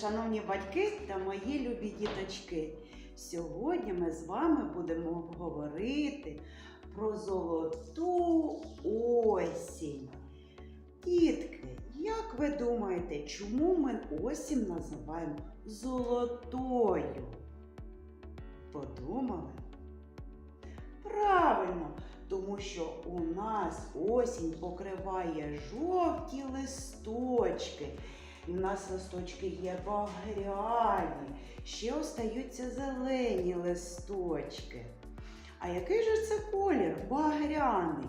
шановні батьки та мої любі діточки. Сьогодні ми з вами будемо говорити про золоту осінь. Дітки, як ви думаєте, чому ми осінь називаємо золотою? Подумали? Правильно, тому що у нас осінь покриває жовті листочки. І в нас листочки є багряні, ще остаються зелені листочки. А який же це колір? Багряний.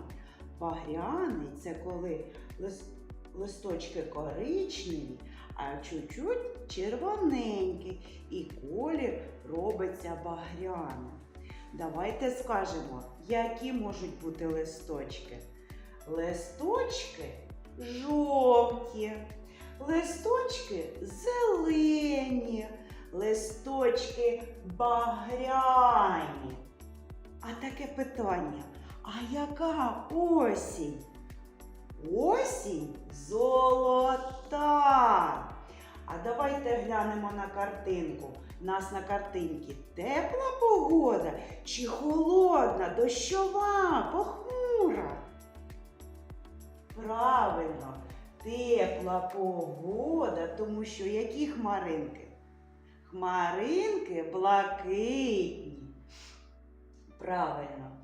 Багряний це коли листочки коричневі, а чуть-чуть червоненькі, і колір робиться багряним. Давайте скажемо, які можуть бути листочки. Листочки жовті, листочки зелені, листочки багряні. А таке питання: а яка осінь? Осінь золота. А давайте глянемо на картинку. Нас на картинці тепла погода чи холодна, дощова, похмура. Правильно, тепла погода, тому що які хмаринки? Хмаринки блакитні. Правильно.